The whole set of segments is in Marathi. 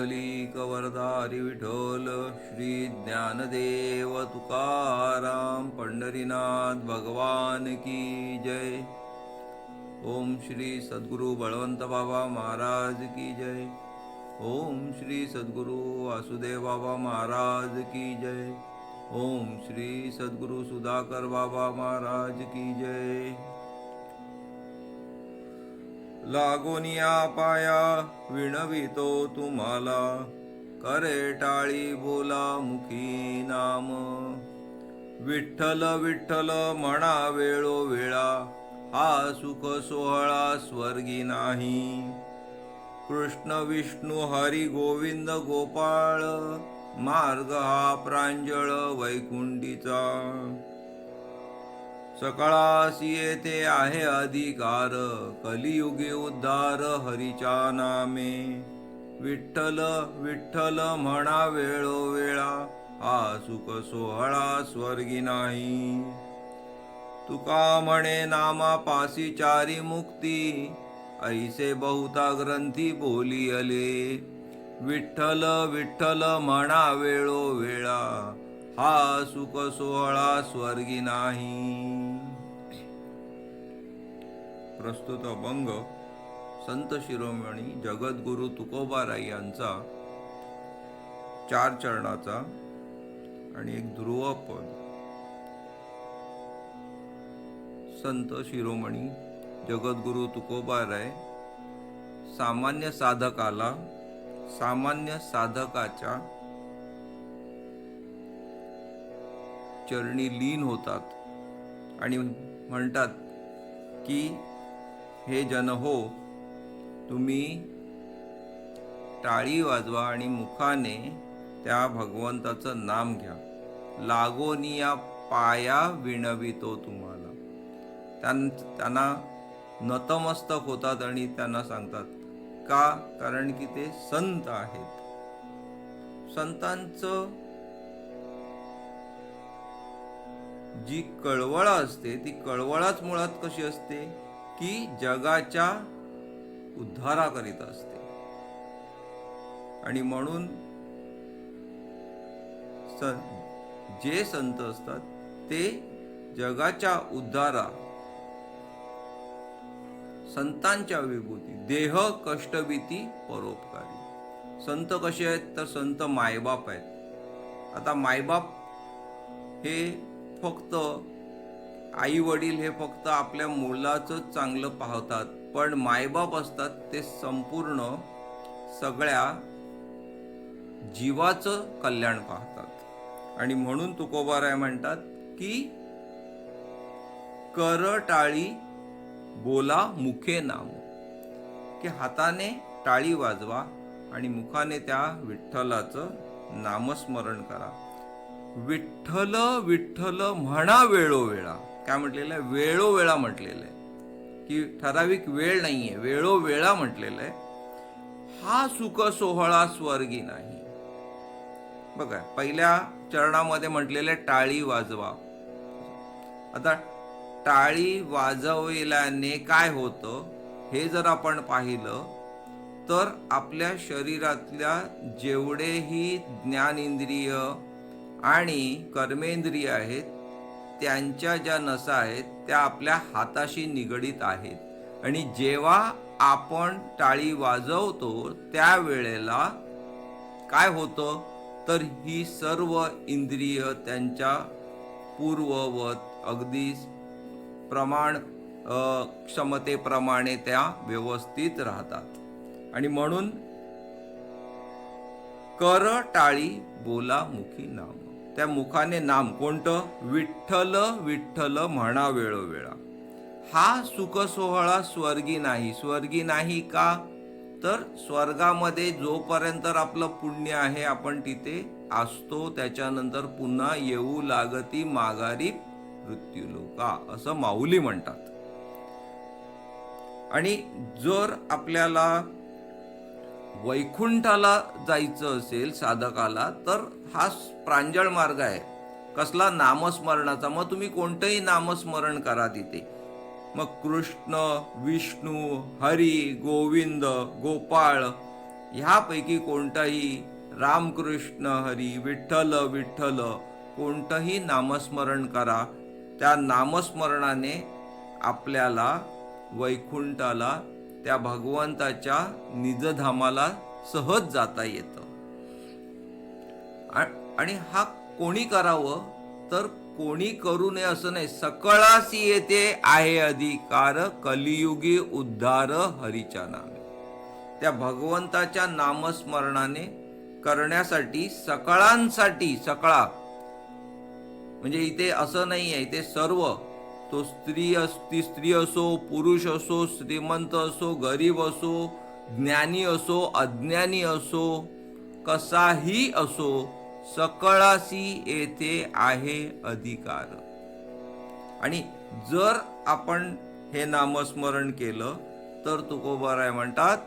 पुंडलिक वरदारी विठोल श्री ज्ञानदेव तुकाराम पंढरीनाथ भगवान की जय। ओम श्री सद्गुरु बळवंत बाबा महाराज की जय। ओम श्री सद्गुरु वासुदेव बाबा महाराज की जय। ओम श्री सद्गुरु सुधाकर बाबा महाराज की जय। लागोनिया पाया विणवितो तुम्हाला. करे टाळी बोला मुखी नाम. विठ्ठल विठ्ठल म्हणा वेळो वेळा हा सुख सोहळा स्वर्गी नाही. कृष्ण विष्णू हरी गोविंद गोपाळ मार्ग हा प्रांजळ वैकुंठीचा. सकाळास येथे आहे अधिकार. कलियुगी उद्धार हरिचा नामे. विठ्ठल विठ्ठल म्हणा वेळोवेळा हा सुख सोहळा स्वर्गी नाही. तुका म्हणे नामा पासी चारी मुक्ती ऐसे बहुता ग्रंथी बोली अले विठ्ठल विठ्ठल म्हणा वेळोवेळा हा सुख सोहळा स्वर्गी नाही. प्रस्तुत अभंग संत शिरोमणी जगद्गुरु तुकोबाराय यांचा चार चरणाचा आणि एक ध्रुवपद संत शिरोमणी जगद्गुरु तुकोबाराय सामान्य साधकाला सामान्य साधकाच्या चरणी लीन होतात. आणि म्हणतात की हे जन हो तुम्ही टाळी वाजवा आणि मुखाने त्या भगवंताचं नाम घ्या. लागोनिया पाया विणवितो तुम्हाला. त्यां त्यांना नतमस्तक होतात आणि त्यांना सांगतात का? कारण की ते संत आहेत. संतांचं जी कळवळ असते ती कळवळाच मुळात कशी असते? की जगाच्या उद्धाराकरिता असते. आणि म्हणून स- जे संत असतात ते जगाच्या उद्धारा संतांच्या विभूती देह कष्टभीती परोपकारी. संत कसे आहेत? तर संत मायबाप आहेत. आता मायबाप हे फक्त आई वडील हे फक्त आपल्या मुलाचं चांगलं पाहतात पण मायबाप असतात ते संपूर्ण सगळ्या जीवाचं कल्याण पाहतात. आणि म्हणून तुकोबाराय म्हणतात की कर टाळी बोला मुखे नाम. की हाताने टाळी वाजवा आणि मुखाने त्या विठ्ठलाचं नामस्मरण करा. विठ्ठल विठ्ठल म्हणा वेळोवेळा. काय म्हटलेलं आहे? वेळोवेळा म्हटलेलं आहे. की ठराविक वेळ नाहीये वेळोवेळा म्हटलेलं आहे. हा सुख सोहळा स्वर्गी नाही. बघा पहिल्या चरणामध्ये म्हटलेले टाळी वाजवा. आता टाळी वाजविल्याने काय होतं? हे जर आपण पाहिलं तर आपल्या शरीरातल्या जेवढेही ज्ञानेंद्रिय आणि कर्मेंद्रिय आहेत त्यांच्या ज्या नसा आहेत त्या आपल्या हाताशी निगडीत आहेत. आणि जेव्हा आपण टाळी वाजवतो त्यावेळेला काय होतं? तर ही सर्व इंद्रिय त्यांच्या पूर्ववत अगदी प्रमाण क्षमतेप्रमाणे त्या व्यवस्थित राहतात. आणि म्हणून कर टाळी बोला मुखी नाम. त्या मुखाने नाम कोणतं? विठ्ठल विठ्ठल म्हणा वेळोवेळा. हा सुखसोहळा स्वर्गी नाही. स्वर्गी नाही का? तर स्वर्गामध्ये जोपर्यंत आपलं पुण्य आहे आपण तिथे असतो. त्याच्यानंतर पुन्हा येऊ लागती माघारी मृत्यूलोका असं माऊली म्हणतात. आणि जर आपल्याला वैकुंठाला जायचं असेल साधकाला तर हा प्रांजळ मार्ग आहे. कसला नामस्मरणाचा? मग तुम्ही कोणतंही नामस्मरण करा तिथे. मग कृष्ण विष्णू हरी गोविंद गोपाळ ह्यापैकी कोणताही रामकृष्ण हरी विठ्ठल विठ्ठल कोणतंही नामस्मरण करा. त्या नामस्मरणाने आपल्याला वैकुंठाला त्या भगवंताच्या निजधामाला सहज जाता येतं. आणि हा कोणी करावं? तर कोणी करू नये असं नाही. सकळासी येते आहे अधिकार कलियुगी उद्धार हरीच्या नामे त्या भगवंताच्या नामस्मरणाने करण्यासाठी सकळांसाठी सकळा म्हणजे इथे असं नाही आहे इथे सर्व तो स्त्री अस ती स्त्री असो पुरुष असो श्रीमंत असो गरीब असो ज्ञानी असो अज्ञानी असो कसाही असो सकळासी येथे आहे अधिकार. आणि जर आपण हे नामस्मरण केलं तर तुकोबाराय म्हणतात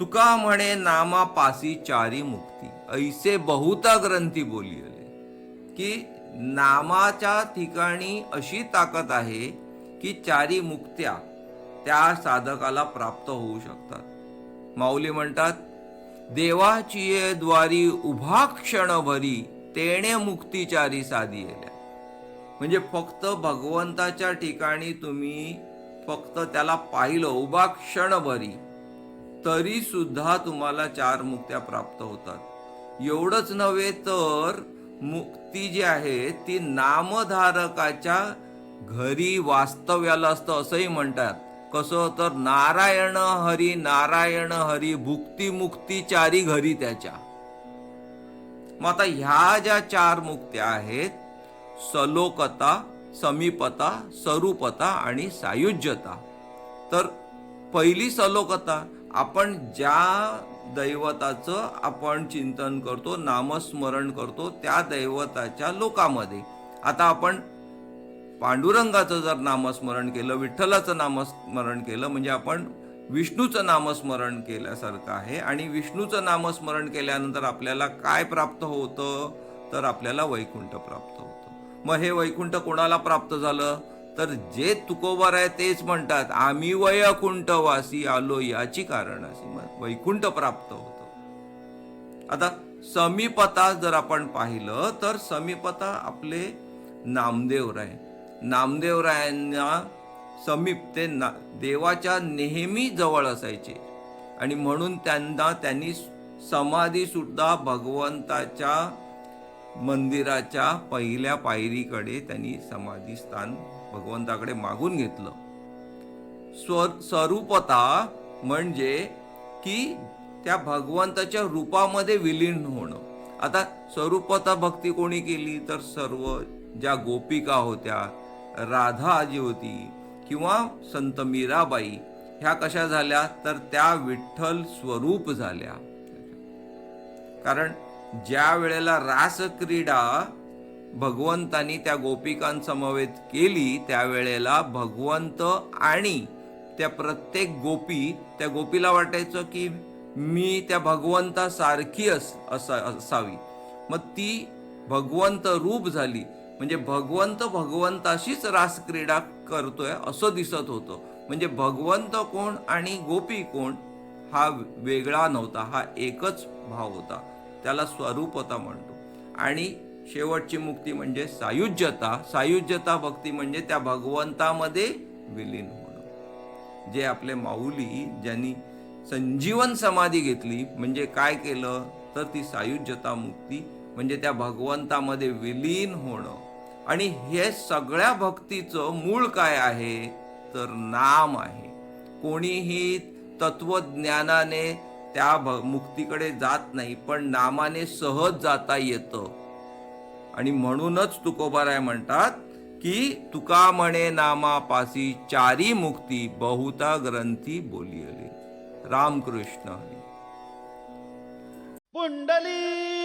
तुका म्हणे नामापासी चारी मुक्ती. ऐसे बहुता ग्रंथी बोलियले की नामाच्या ठिकाणी अशी ताकद आहे की चारी मुक्त्या त्या साधकाला प्राप्त होऊ शकतात. माऊली म्हणतात देवाची द्वारी उभा क्षण भरी तेणे मुक्तीचारी साधियल्या. म्हणजे फक्त भगवंताच्या ठिकाणी तुम्ही फक्त त्याला पाहिलं उभा क्षणभरी तरी सुद्धा तुम्हाला चार मुक्त्या प्राप्त होतात. एवढंच नव्हे तर मुक्ती जी आहे ती नामधारकाच्या घरी वास्तव्याला असतं असंही म्हणतात. कसं तर नारायण हरी नारायण हरी भुक्ती मुक्ती चारी घरी त्याच्या. मग आता ह्या ज्या चार मुक्त्या आहेत सलोकता समीपता स्वरूपता आणि सायुज्यता. तर पहिली सलोकता आपण ज्या दैवताचं आपण चिंतन करतो नामस्मरण करतो त्या दैवताच्या लोकामध्ये. आता आपण पांडुरंगाचं जर नामस्मरण केलं विठ्ठलाचं नामस्मरण केलं म्हणजे आपण विष्णूचं नामस्मरण केल्यासारखं आहे आणि विष्णूचं नामस्मरण केल्यानंतर आपल्याला काय प्राप्त होतं? तर आपल्याला वैकुंठ प्राप्त होतं. मग हे वैकुंठ कोणाला प्राप्त झालं? तर जे तुकोबार आहे तेच म्हणतात आम्ही वैकुंठवासी आलो. याची कारण अशी वैकुंठ प्राप्त होतं. आता समीपता जर आपण पाहिलं तर समीपता आपले नामदेवराय नामदेवरायांना समीप ते ना देवाच्या नेहमी जवळ असायचे. आणि म्हणून त्यांना त्यांनी समाधी सुद्धा भगवंताच्या मंदिराच्या पहिल्या पायरीकडे त्यांनी समाधी स्थान भगवंताकडे मागून घेतलं. स्वर स्वरूपता म्हणजे की त्या भगवंताच्या रूपामध्ये विलीन होणं. आता स्वरूपता भक्ती कोणी केली तर सर्व ज्या गोपिका होत्या राधा आजी होती किंवा संत मीराबाई ह्या कशा झाल्या? तर त्या विठ्ठल स्वरूप झाल्या. कारण ज्या वेळेला रासक्रीडा भगवंतानी त्या गोपिकांसमवेत केली त्यावेळेला भगवंत आणि त्या प्रत्येक गोपी त्या गोपीला वाटायचं की मी त्या भगवंतासारखी अस असा असावी. मग ती भगवंत रूप झाली. म्हणजे भगवंत भगवंताशीच रासक्रीडा करतोय असं दिसत होतं. म्हणजे भगवंत कोण आणि गोपी कोण हा वेगळा नव्हता हा एकच भाव होता. त्याला स्वरूपता म्हणतो. आणि शेवटची मुक्ती म्हणजे सायुज्यता. सायुज्यता भक्ती म्हणजे त्या भगवंतामध्ये विलीन होणं. जे आपले माऊली ज्यांनी संजीवन समाधी घेतली म्हणजे काय केलं? तर ती सायुज्यता मुक्ती म्हणजे त्या भगवंतामध्ये विलीन होणं. आणि हे सगळ्या भक्तीचं मूळ काय आहे? तर नाम आहे. कोणीही तत्वज्ञानाने त्या भ मुक्तीकडे जात नाही पण नामाने सहज जाता येतं. आणि म्हणूनच तुकोबाराय म्हणतात की तुका म्हणे नामापासी चारी मुक्ती बहुता ग्रंथी बोलियले. रामकृष्ण पुंडली